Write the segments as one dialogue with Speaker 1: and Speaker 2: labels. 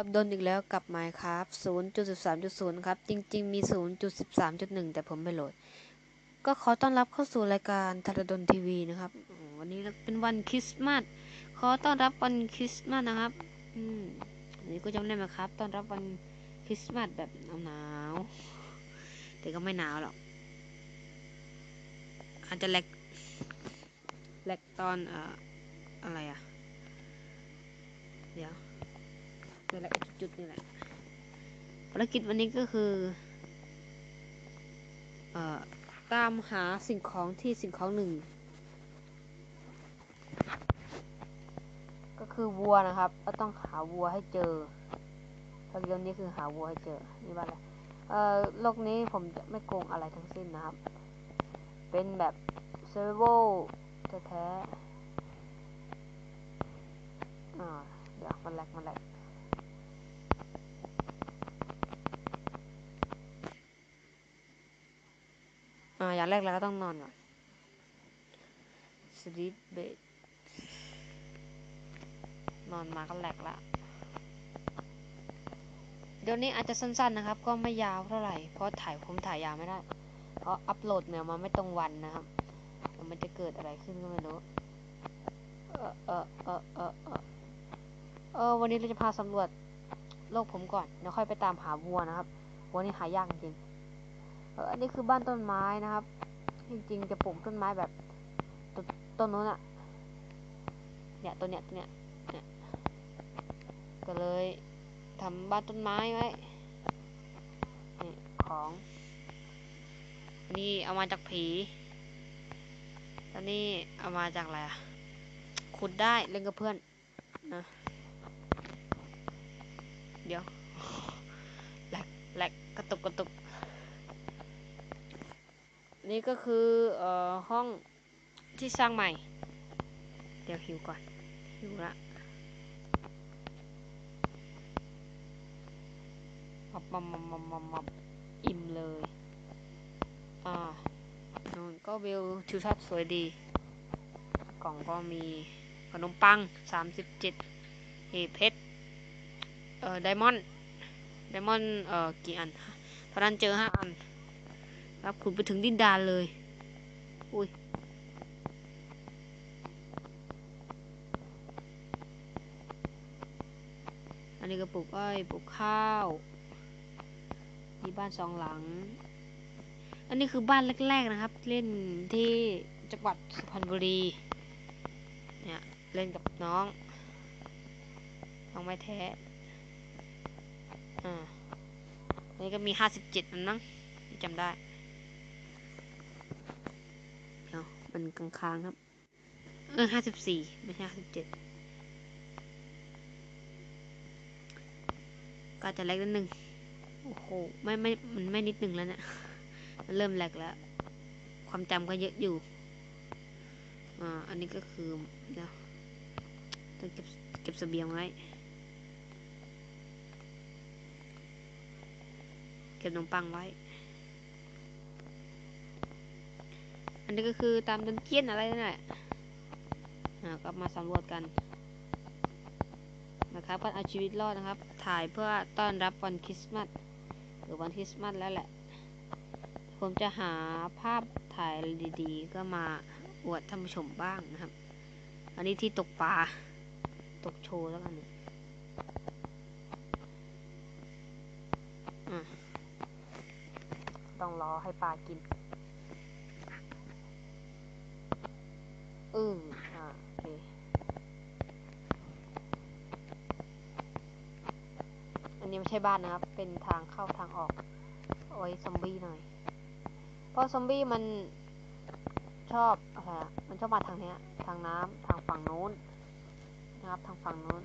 Speaker 1: กับโดนอีกแล้วกับ Minecraft 0.13.0 ครับ จริง ๆ มี 0.13.1 แต่ผมไม่โหลด ก็ขอต้อนรับเข้าสู่รายการทรดนทีวีนะครับ วันนี้เป็นวันคริสต์มาส ขอต้อนรับวันคริสต์มาสนะครับ อืมวันนี้ก็จำได้ไหมครับ ต้อนรับวันคริสต์มาสแบบหนาวๆ แต่ก็ไม่หนาวหรอก อาจจะแลกแลกตอน เอ่อ อะไรอะเดี๋ยว นี่แหละจุดนี่แหละภารกิจวันนี้ก็คือเอ่อตามหาสิ่งของที่สิ่งของหนึ่ง ก็คือวัวนะครับ ก็ต้องหาวัวให้เจอภารกิจนนี้คือหาวัวให้เจอนี่บ้านอะไรเอ่อโลกนี้ผมจะไม่โกงอะไรทั้งสิ้นนะครับ เป็นแบบเซอร์โวแท้ๆอ่าเดี๋ยวมันแหลกมันแหลก อ่าอย่างแรกเราก็ต้องนอนก่อนสลีปเบดนอนมาก็แหลกละ เดี๋ยวนี้อาจจะสั้นๆนะครับ ก็ไม่ยาวเท่าไหร่ เพราะถ่ายผมถ่ายยาวไม่ได้ เพราะอัปโหลดเนี่ยมาไม่ตรงวันนะครับ มันจะเกิดอะไรขึ้นก็ไม่รู้ เออเออเออเออเออเออวันนี้เราจะพาสำรวจโลกผมก่อน แล้วค่อยไปตามหาวัวนะครับ วัวนี่หายากจริง อออันนี้คือบ้านต้นไม้นะครับ จริงๆจะปลูกต้นไม้แบบตนต้นนู้นอะเนี่ยต้นเนี้ยต้นเนี้ยเนี่ยก็เลยทำบ้านต้นไม้ไว้นี่ของ นี่เอามาจากผีอันนี้เอามาจากอะไรอะขุดได้เล่นกับเพื่อนนะเดี๋ยวแหลกแหลกกระตุกกระตุก นี่ก็คือเอ่อห้องที่สร้างใหม่ เดี๋ยวหิวก่อน หิวละมับมับมับมับมับมับอิ่มเลย อ่านู่นก็วิวทิวทัศน์สวยดี กล่องก็มีขนมปังสามสิบเจ็ดเฮเพชร เอ่อ ไดมอนด์ ไดมอนด์ เอ่อ กี่อัน ตอนนั้นเจอห้าอัน ครับขุดไปถึงดินดานเลย อุ้ยอันนี้ก็ปลูกอ้อยปลูกข้าวมีบ้านสองหลัง อันนี้คือบ้านแรก ๆนะครับ เล่นที่จังหวัดสุพรรณบุรีเนี่ยเล่นกับน้องน้องไม่แท้อ่าอันนี้ก็มีห้าสิบเจ็ดมันมั้งจำได้ เดี๋ยวมันกลางค้างๆครับ เออห้าสิบสี่ไม่ใช่ห้าสิบเจ็ดก็จะแลกนิดนึงโอ้โห ไม่ไม่ มันไม่นิดนึงแล้วเนะี่ย มันเริ่มแลกแล้ว ความจำก็เยอะอยู่ อ่า อันนี้ก็คือเดี๋ยวต้องเก็บเก็บสเสบียงไว้ เก็บขนมปังไว้ อันนี้ก็คือตามดันเจียนอะไรนั่นแหละอ่าก็มาสำรวจกัน นะครับการเอาชีวิตรอดนะครับ ถ่ายเพื่อต้อนรับวันคริสต์มาสหรือวันคริสต์มาสแล้วแหละ ผมจะหาภาพถ่ายดีๆ ก็มาอวดท่านผู้ชมบ้างนะครับ อันนี้ที่ตกปลา ตกโชว์แล้วกันเนี่ยอะต้องรอให้ปลากิน อืมอ่าโอเค อันนี้ไม่ ใช่บ้านนะครับ เป็นทางเข้าทางออกเอาไว้ซอมบี้หน่อย เพราะซอมบี้มันชอบอะไรอะมันชอบมาทางเนี้ย ทางน้ำทางฝั่งนู้นนะครับ ทางฝั่งนู้น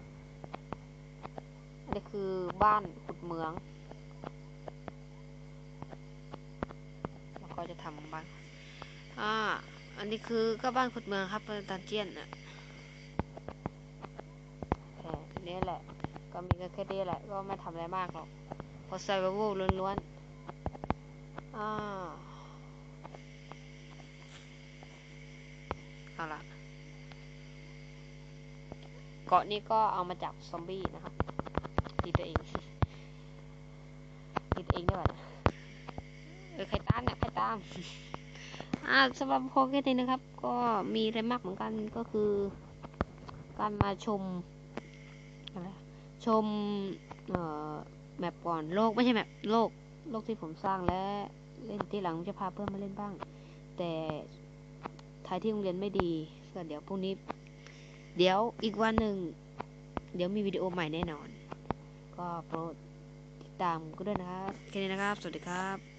Speaker 1: อันนี้คือบ้านขุดเหมืองแล้วก็จะทำบ้าน อ่า อันนี้คือก็บ้านขุดเมืองครับเป็นดันเจียนอะแค่นี้แหละ ก็มีก็แค่นี้แหละ ก็ไม่ทำอะไรมากหรอกพราะไซเวอร์ล้วนๆอ่าเอาละเกาะนี้ก็เอามาจากซอมบี้นะครับตีตัวเองตีตัวเองด้วยวะเออใครตามเนี่ยใครตาม อ่าสำหรับพอแค่นี้นะครับ ก็มีอะไรมากเหมือนกันก็คือ การมาชม ชมแมปก่อนโลกไม่ใช่แมปโลกโลกที่ผมสร้างและเล่นที่หลังจะพาเพื่อนมาเล่นบ้าง แต่ท้ายที่โรงเรียนไม่ดีก็เดี๋ยวพรุ่งนี้ เดี๋ยวอีกวันหนึ่ง เดี๋ยวมีวิดีโอใหม่แน่นอน ก็โปรดติดตามก็ด้วยนะครับแค่นี้นะครับ สวัสดีครับ